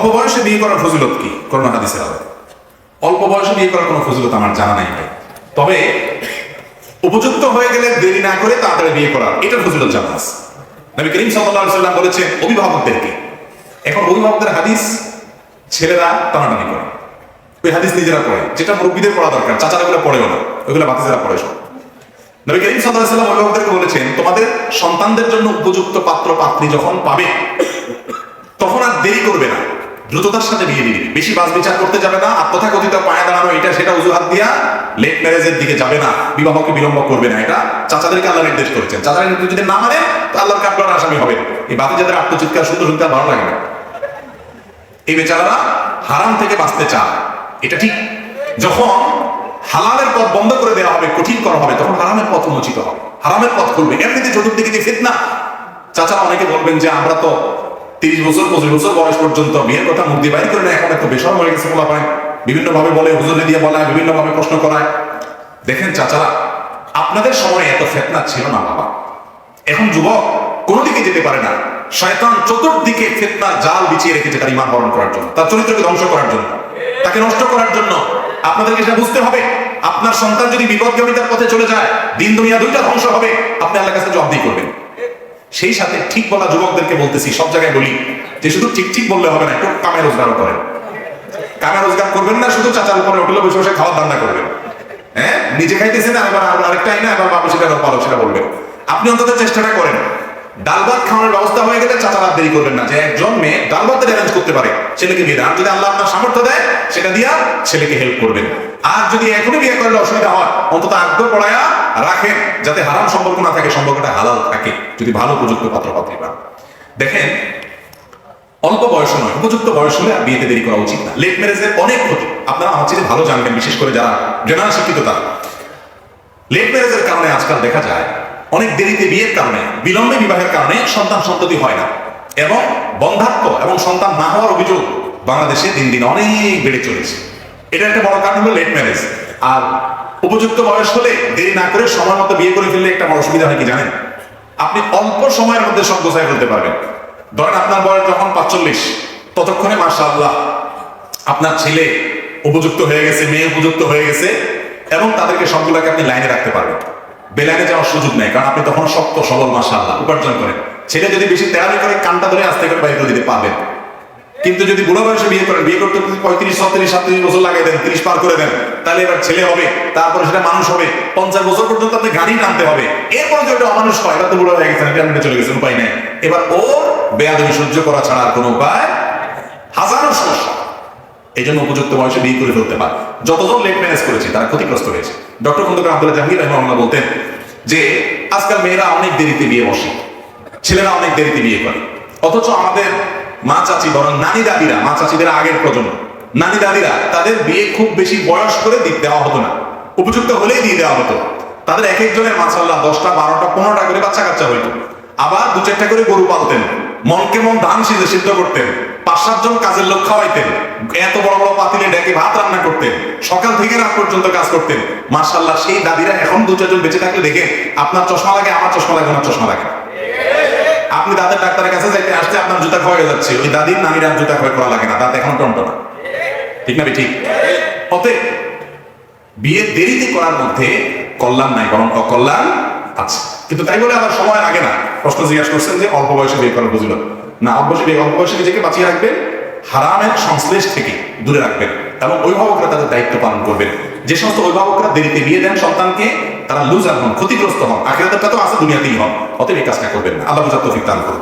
অল্প বয়সে বিয়ে করার ফজিলত কি? করোনা হাদিসের আলোকে। অল্প বয়সে বিয়ে করার কোনো ফজিলত আমার জানা নাই ভাই। তবে উপযুক্ত হয়ে গেলে দেরি না করে তাড়াতাড়ি বিয়ে করার, এটার ফজিলত জানা আছে। নবী করিম সাল্লাল্লাহু সাল্লাম বলেছেন, অভিভাবকদেরকে। এখন অভিভাবকদের হাদিস ছেলেরা টানাটানি করে। ওই হাদিস নিজেরা পড়ে। যেটা মুরব্বীদের পড়া দরকার, চাচারা গুলো পড়েও না। ওইগুলো বাতিজারা পড়ে সব। নবী করিম সাল্লাল্লাহু সাল্লাম অভিভাবকদেরকে বলেছেন, তোমাদের সন্তানদের জন্য উপযুক্ত পাত্র পাত্রী যখন পাবে, তখন আর দেরি করবে না। দ্রুততার সাথে বিয়ে দিয়ে দিবে। বেশি বাস বিচার করতে যাবে না তথাকথিত পায়ে দাঁড়ানো এটা সেটা অজুহাত দিয়া লেট ম্যারেজের দিকে যাবে না, বিবাহকে বিলম্ব করবে না এটা। চাচাদেরকে আল্লাহ নির্দেশ করেছেন। চাচারা নির্দেশ যদি না মানে তো আল্লাহর কাপড় আসামি হবে। এই বাতি যাদের আত্মচিৎকার শুনতে শুনতে ভালো লাগে না। এই বেচারারা হারাম থেকে বাঁচতে চায়। এটা ঠিক। যখন হালালের পথ বন্ধ করে দেওয়া হবে, কঠিন করা হবে, তখন হারামের পথ উন্মোচিত হবে। হারামের পথ খুলবে। এমনিতে চতুর্দিকে যে ফিতনা। চাচা অনেকে বলবেন যে আমরা তো তিরিশ বছর, পঁচিশ বছর বয়স পর্যন্ত বিয়ের কথা দিয়ে বাইর করে না এখন এত বেসর হয়ে গেছে বলা পায় বিভিন্ন ভাবে বলে, হুজুরে দিয়ে বলায় বিভিন্ন ভাবে প্রশ্ন করায়। দেখেন চাচারা, আপনাদের সময় এত ফেতনা ছিল না বাবা। এখন যুবক কোনো দিকে যেতে পারে না। শয়তান চতুর্দিকে ফেতনার জাল বিছিয়ে রেখেছে তার ইমান বরণ করার জন্য, তার চরিত্রকে ধ্বংস করার জন্য, তাকে নষ্ট করার জন্য। আপনাদেরকে সেটা বুঝতে হবে। আপনার সন্তান যদি বিপদগামিতার পথে চলে যায়, দিন দুনিয়া দুইটা ধ্বংস হবে। আপনি আল্লাহর কাছে জবাবদিহি করবেন। সেই সাথে ঠিক বলা যুবকদেরকে বলতেছি, সব জায়গায় বলি, যে শুধু ঠিক ঠিক বললে হবে না, একটু কামে রোজগারও করেন। কামে রোজগার করবেন না, শুধু চাচার উপরে হোটেলে বসে বসে খাওয়ার ধান্দা করবেন। হ্যাঁ? নিজে খাইতেছেন আর এবার আর- আরেকটা আইনা এবার বাবু সেটা ভালো সেটা বলবেন। আপনি অন্তত চেষ্টাটা করেন। ডাল ভাত খাওয়ানোর ব্যবস্থা হয়ে গেলে চাচার দেরি করবেন না, যে একজন মেয়ে ডাল ভাতের অ্যারেঞ্জ করতে পারে, ছেলেকে বিয়ে আর যদি আল্লাহ আপনার সামর্থ্য দেয়, সেটা দিয়া ছেলেকে হেল্প করবেন। আর যদি এখনই বিয়ে করলে অসুবিধা হয়, অন্তত আগ্রহ পড়ায়া রাখেন, যাতে হারাম সম্পর্ক না থাকে, সম্পর্কটা হালাল থাকে, যদি ভালো উপযুক্ত পাত্র পাত্রী পান। দেখেন, অল্প বয়স নয়, উপযুক্ত বয়স হলে বিয়েতে দেরি করা উচিত না। লেট ম্যারেজের অনেক ক্ষতি। আপনারা আমার চেয়ে ভালো জানবেন, বিশেষ করে যারা জেনারেল শিক্ষিত তারা। লেট ম্যারেজের কারণে আজকাল দেখা যায়, অনেক দেরিতে বিয়ের কারণে, বিলম্বে বিবাহের কারণে সন্তান সন্ততি হয় না। এবং বন্ধাত্ম এবং সন্তান না হওয়ার অভিযোগ বাংলাদেশে দিন দিন অনেক বেড়ে চলেছে। এটা একটা বড় কারণ হলো লেট ম্যারেজ আর উপযুক্ত বয়স হলে দেরি না করে সময় মতো বিয়ে করে ফেললে একটা বড় সুবিধা হয় কি জানেন? আপনি অল্প সময়ের মধ্যে সব ফেলতে পারবেন। ধরেন আপনার বয়স যখন পাঁচচল্লিশ, ততক্ষণে মাসা আপনার ছেলে উপযুক্ত হয়ে গেছে, মেয়ে উপযুক্ত হয়ে গেছে এবং তাদেরকে সবগুলোকে আপনি লাইনে রাখতে পারবেন। বেলাইনে যাওয়ার সুযোগ নেই, কারণ আপনি তখন শক্ত, সবল মাসা উপার্জন করেন। ছেলে যদি বেশি তেরামি করে, কানটা ধরে আস্তে করে বাইরে দিতে পারবেন। কিন্তু যদি বুড়ো বয়সে বিয়ে করেন, বিয়ে করতে পঁয়ত্রিশ, ছত্রিশ, সাতত্রিশ বছর লাগাই দেন, তিরিশ পার করে দেন, তাহলে এবার ছেলে হবে, তারপরে সেটা মানুষ হবে, পঞ্চাশ বছর পর্যন্ত আপনি গাড়ি টানতে হবে। এরপরে যদি অমানুষ হয়, এবার তো বুড়ো হয়ে গেছে রিটায়ারমেন্টে চলে গেছে উপায় নেই। এবার ওর বেয়াদবি সহ্য করা ছাড়া কোনো উপায় হাজারো সমস্যা। এই জন্য উপযুক্ত বয়সে বিয়ে করে ফেলতে পারে। যতজন লেট ম্যানেজ করেছে, তারা ক্ষতিগ্রস্ত হয়েছে। ডক্টর খন্দকার আব্দুল্লাহ জাহাঙ্গীর রহমাল্লাহ বলতেন যে, আজকাল মেয়েরা অনেক দেরিতে বিয়ে বসে, ছেলেরা অনেক দেরিতে বিয়ে করে। অথচ আমাদের মা চাচি বরং নানি দাদিরা, মা চাচিদের আগের প্রজন্ম, নানি দাদিরা, তাদের বিয়ে খুব বেশি বয়স করে দি- দেওয়া হতো না। উপযুক্ত হলেই দিয়ে দেওয়া হতো। তাদের এক একজনের মাসাল্লাহ দশটা, বারোটা, পনেরোটা করে বাচ্চা কাচ্চা হইতো। আবার দু চারটা করে গরু পালতেন, মনকে মন ধান সিদ্ধ সিদ্ধ করতেন, পাঁচ সাতজন কাজের লোক খাওয়াইতেন, এত বড় বড় পাতিলে ডেকে ভাত রান্না করতেন, সকাল থেকে রাত পর্যন্ত কাজ করতেন। মার্শাল্লাহ সেই দাদিরা এখন দু চারজন বেঁচে থাকলে দেখে আপনার চশমা লাগে, আমার চশমা লাগে আমার চশমা লাগে আপনি দাঁতের ডাক্তারের কাছে যাইতে আসতে আপনার জুতা ক্ষয় যাচ্ছে। ওই দাদির নানির আর জুতা ক্ষয় করা লাগে না দাঁত এখন ঠিক না ঠিক অতএব, বিয়ে দেরিতে করার মধ্যে কল্যাণ নাই, বরং অকল্যাণ আছে। কিন্তু তাই বলে আবার সময় লাগে না। প্রশ্ন জিজ্ঞাসা করছেন যে অল্প বয়সে বিয়ে করা বুঝলো। না, অল্প বয়সে বিয়ে, অল্প বয়সে নিজেকে বাঁচিয়ে রাখবেন, হারামের সংশ্লেষ থেকে দূরে রাখবেন, এবং অভিভাবকরা তাদের দায়িত্ব পালন করবেন। যে সমস্ত অভিভাবকরা দেরিতে বিয়ে দেন সন্তানকে, তারা লুজার হন ক্ষতিগ্রস্ত হন। আখেরাতেরটা তো আছে, দুনিয়াতেই হন। অতএব এই কাজটা করবেন না। আল্লাহ তৌফিক দান করুন।